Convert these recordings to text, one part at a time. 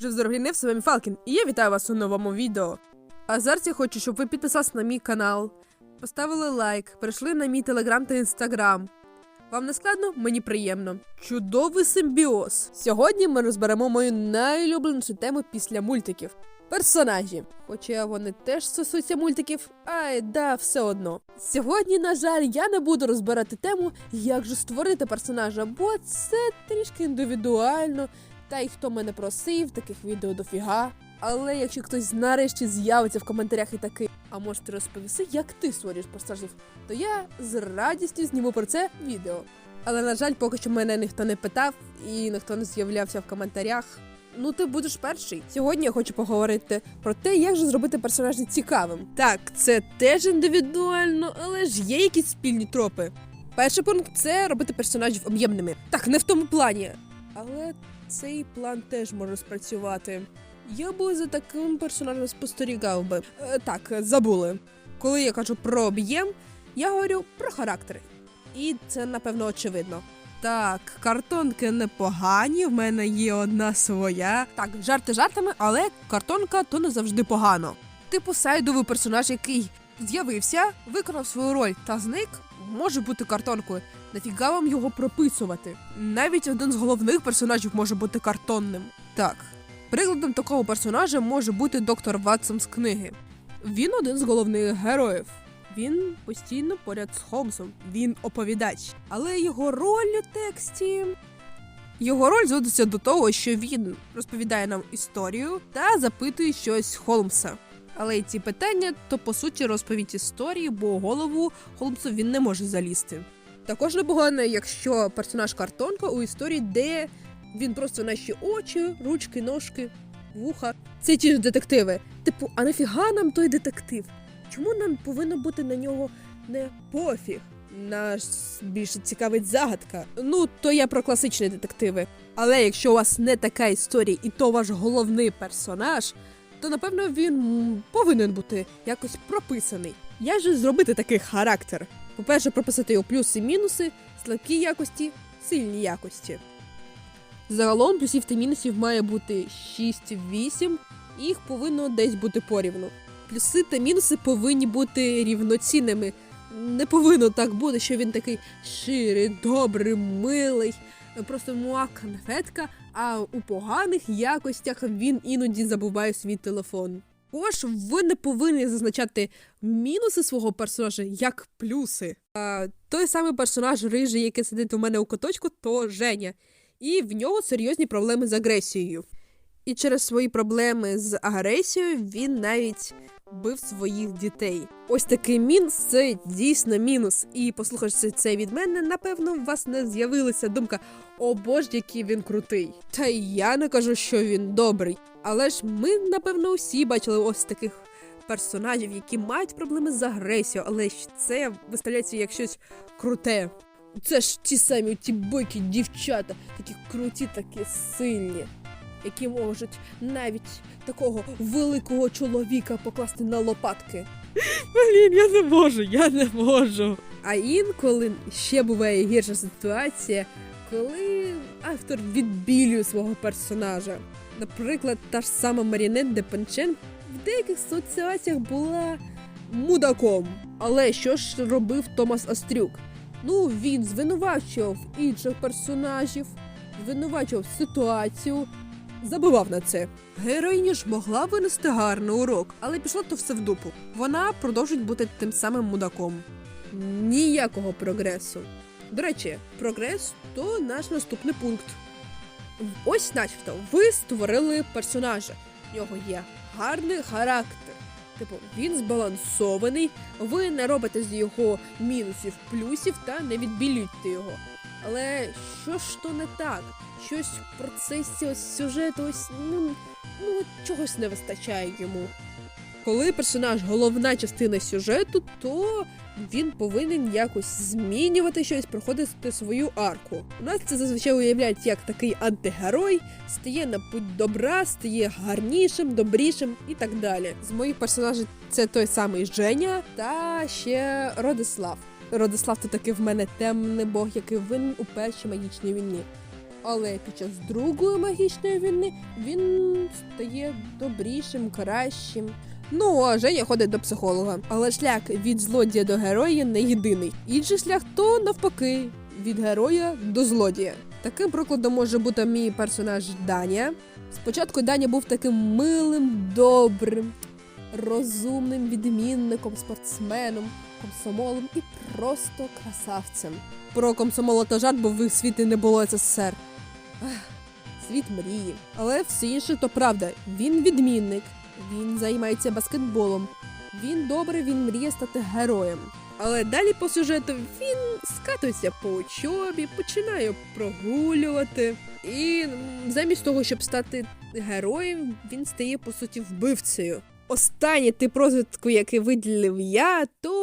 Жив здоров'янив з вами Фалкін, і я вітаю вас у новому відео. А зараз я хочу, щоб ви підписались на мій канал, поставили лайк, перейшли на мій телеграм та інстаграм. Вам не складно? Мені приємно. Чудовий симбіоз. Сьогодні ми розберемо мою найулюбленішу тему після мультиків. Персонажі. Хоча вони теж стосуються мультиків, ай, да, все одно. Сьогодні, на жаль, я не буду розбирати тему, як же створити персонажа, бо це трішки індивідуально. Та й хто мене просив, таких відео дофіга. Але якщо хтось нарешті з'явиться в коментарях і такий, а може ти розповіси, як ти створюєш персонажів, то я з радістю зніму про це відео. Але на жаль, поки що мене ніхто не питав і ніхто не з'являвся в коментарях. Ну, ти будеш перший. Сьогодні я хочу поговорити про те, як же зробити персонажа цікавим. Так, це теж індивідуально, але ж є якісь спільні тропи. Перший пункт це робити персонажів об'ємними. Так, не в тому плані. Але цей план теж може спрацювати. Я би за таким персонажем спостерігав би. Е, так, забули. Коли я кажу про об'єм, я говорю про характери. І це напевно очевидно. Так, картонки непогані, в мене є одна своя. Так, жарти жартами, але картонка то не завжди погано. Типу сайдовий персонаж, який з'явився, виконав свою роль та зник, може бути картонкою. Нафіга вам його прописувати? Навіть один з головних персонажів може бути картонним. Так, прикладом такого персонажа може бути доктор Ватсон з книги. Він один з головних героїв. Він постійно поряд з Холмсом. Він оповідач. Але його роль у тексті. Його роль зводиться до того, що він розповідає нам історію та запитує щось Холмса. Але й ці питання то по суті розповідь історії, бо голову Холмсу він не може залізти. Також непогано, якщо персонаж картонка у історії, де він просто наші очі, ручки, ножки, вуха. Це ті ж детективи. Типу, а нафіга нам той детектив? Чому нам повинно бути на нього не пофіг? Нас більше цікавить загадка. Ну, то я про класичні детективи. Але якщо у вас не така історія, і то ваш головний персонаж, то напевно він повинен бути якось прописаний. Як же зробити такий характер? По-перше, прописати його плюси і мінуси, слабкі якості, сильні якості. Загалом плюсів та мінусів має бути 6-8, і їх повинно десь бути порівну. Плюси та мінуси повинні бути рівноцінними. Не повинно так бути, що він такий ширий, добрий, милий, просто муа конфетка, а у поганих якостях він іноді забуває свій телефон. Також ви не повинні зазначати мінуси свого персонажа як плюси. А, той самий персонаж рижий, який сидить у мене у куточку, то Женя. І в нього серйозні проблеми з агресією. І через свої проблеми з агресією він навіть бив своїх дітей. Ось такий мінус це дійсно мінус. І послухавши це від мене, напевно, у вас не з'явилася думка: о боже, який він крутий. Та й я не кажу, що він добрий. Але ж ми, напевно, усі бачили ось таких персонажів, які мають проблеми з агресією, але ж це виставляється як щось круте. Це ж ті самі ті бойкі дівчата, такі круті, такі сильні, які можуть навіть такого великого чоловіка покласти на лопатки. Блін, я не можу, я не можу. А інколи ще буває гірша ситуація, коли автор відбілює свого персонажа. Наприклад, та ж сама Марінет де Пенчен в деяких ситуаціях була мудаком. Але що ж робив Томас Острюк? Ну, він звинувачував інших персонажів, звинувачував ситуацію, забував на це. Героїня ж могла винести гарний урок, але пішло то все в дупу. Вона продовжить бути тим самим мудаком. Ніякого прогресу. До речі, прогрес то наш наступний пункт. Ось, начебто, ви створили персонажа. В нього є гарний характер. Типу, він збалансований, ви не робите з його мінусів плюсів та не відбілюєте його. Але що ж то не так? Щось в процесі ось сюжету, ось ну, ну чогось не вистачає йому. Коли персонаж головна частина сюжету, то він повинен якось змінювати щось, проходити свою арку. У нас це зазвичай уявляють як такий антигерой, стає на путь добра, стає гарнішим, добрішим і так далі. З моїх персонажів це той самий Женя та ще Родислав. Родислав то таки в мене темний бог, який винен у першій магічній війні. Але під час другої магічної війни він стає добрішим, кращим. Ну, а Женя ходить до психолога. Але шлях від злодія до героя не єдиний. Інший шлях то навпаки від героя до злодія. Таким прикладом може бути мій персонаж Даня. Спочатку Даня був таким милим, добрим, розумним відмінником, спортсменом, комсомолом і просто красавцем. Про комсомола та жарт, бо в їх світі не було СССР. Ах, Світ мрії. Але все інше то правда. Він відмінник, він займається баскетболом. Він добре, він мріє стати героєм. Але далі по сюжету він скатується по учобі, починає прогулювати. І замість того, щоб стати героєм, він стає по суті вбивцею. Останній тип розвитку, який виділив я, то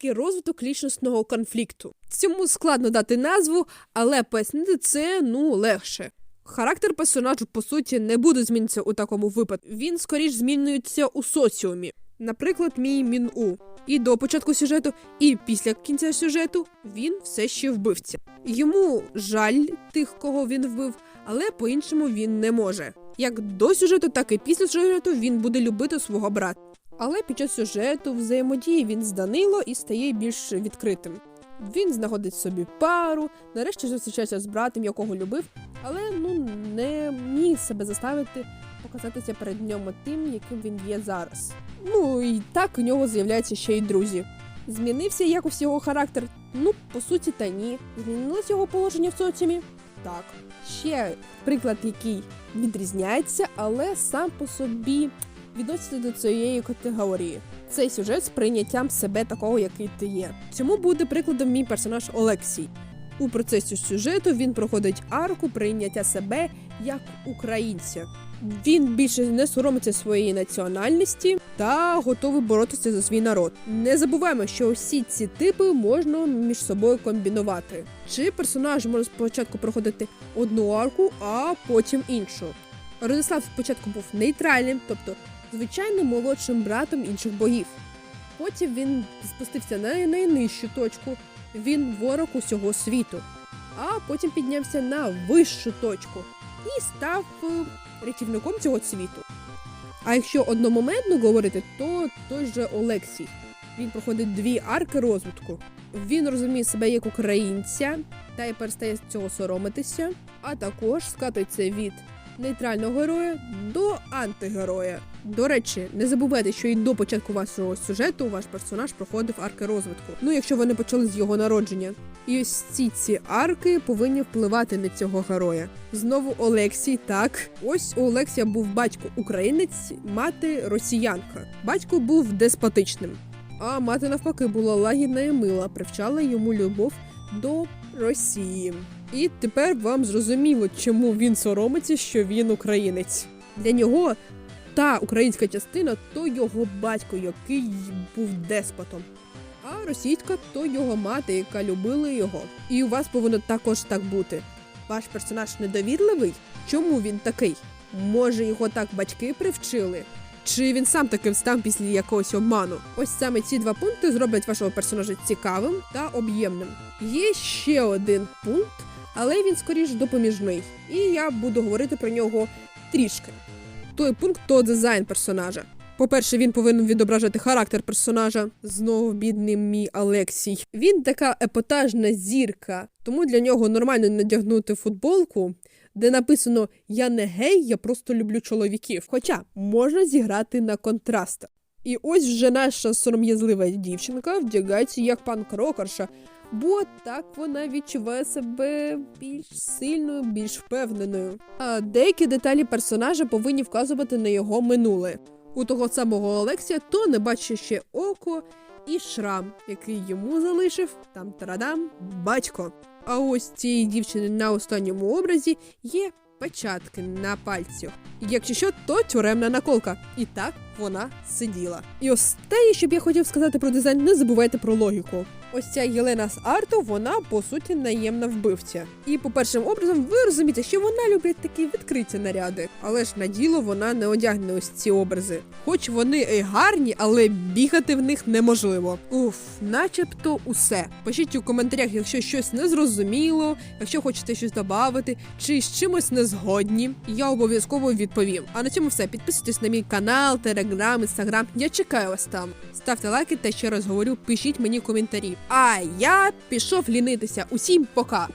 такий розвиток лічностного конфлікту. Цьому складно дати назву, але пояснити це ну легше. Характер персонажу, по суті, не буде змінитися у такому випадку. Він скоріш змінюється у соціумі. Наприклад, мій Мін-У. І до початку сюжету, і після кінця сюжету він все ще вбивця. Йому жаль тих, кого він вбив, але по-іншому він не може. Як до сюжету, так і після сюжету він буде любити свого брата. Але під час сюжету взаємодії він з Данило і стає більш відкритим. Він знаходить собі пару, нарешті зустрічається з братом, якого любив, але ну не міг себе заставити показатися перед ньому тим, яким він є зараз. Ну і так у нього з'являються ще й друзі. Змінився якось його характер? Ну, по суті, та ні. Змінилось його положення в соціумі? Так. Ще приклад, який відрізняється, але сам по собі відноситься до цієї категорії. Цей сюжет з прийняттям себе такого, який ти є. Цьому буде прикладом мій персонаж Олексій. У процесі сюжету він проходить арку прийняття себе як українця. Він більше не соромиться своєї національності та готовий боротися за свій народ. Не забуваємо, що усі ці типи можна між собою комбінувати. Чи персонаж може спочатку проходити одну арку, а потім іншу. Родислав спочатку був нейтральним, тобто звичайним молодшим братом інших богів. Потім він спустився на найнижчу точку. Він ворог усього світу. А потім піднявся на вищу точку і став е, рятівником цього світу. А якщо одномоментно говорити, то той же Олексій. Він проходить дві арки розвитку. Він розуміє себе як українця та й перестає цього соромитися, а також скатується від нейтрального героя до антигероя. До речі, не забувайте, що і до початку вашого сюжету ваш персонаж проходив арки розвитку. Ну, якщо вони почали з його народження. І ось ці ці арки повинні впливати на цього героя. Знову Олексій, так. Ось у Олексія був батько українець, мати росіянка. Батько був деспотичним. А мати навпаки була лагідна і мила, привчала йому любов до Росії. І тепер вам зрозуміло, чому він соромиться, що він українець. Для нього та українська частина то його батько, який був деспотом. А російська то його мати, яка любила його. І у вас повинно також так бути. Ваш персонаж недовірливий? Чому він такий? Може, його так батьки привчили? Чи він сам таким став після якогось обману? Ось саме ці два пункти зроблять вашого персонажа цікавим та об'ємним. Є ще один пункт, але він скоріш допоміжний, і я буду говорити про нього трішки. Той пункт то дизайн персонажа. По-перше, він повинен відображати характер персонажа. Знову бідний мій Алексій. Він така епатажна зірка, тому для нього нормально надягнути футболку, де написано Я не гей, я просто люблю чоловіків. Хоча можна зіграти на контрастах. І ось вже наша сором'язлива дівчинка вдягається як пан крокерша, бо так вона відчуває себе більш сильною, більш впевненою. А деякі деталі персонажа повинні вказувати на його минуле. У того самого Олексія то небачище око і шрам, який йому залишив там тарадам батько. А ось цієї дівчини на останньому образі є печатки на пальцях. Якщо що, то тюремна наколка. І так вона сиділа. І останнє, що б я хотів сказати про дизайн, не забувайте про логіку. Ось ця Єлена з арту, вона по суті наємна вбивця. І по першим образом ви розумієте, що вона любить такі відкриті наряди, але ж на діло вона не одягне ось ці образи. Хоч вони і гарні, але бігати в них неможливо. Уф, начебто усе. Пишіть у коментарях, якщо щось не зрозуміло, якщо хочете щось додати, чи з чимось не згодні. Я обов'язково відповім. А на цьому все. Підписуйтесь на мій канал, телеграм, інстаграм. Я чекаю вас там. Ставте лайки та ще раз говорю, пишіть мені коментарі. А я пішов лінитися. Усім пока!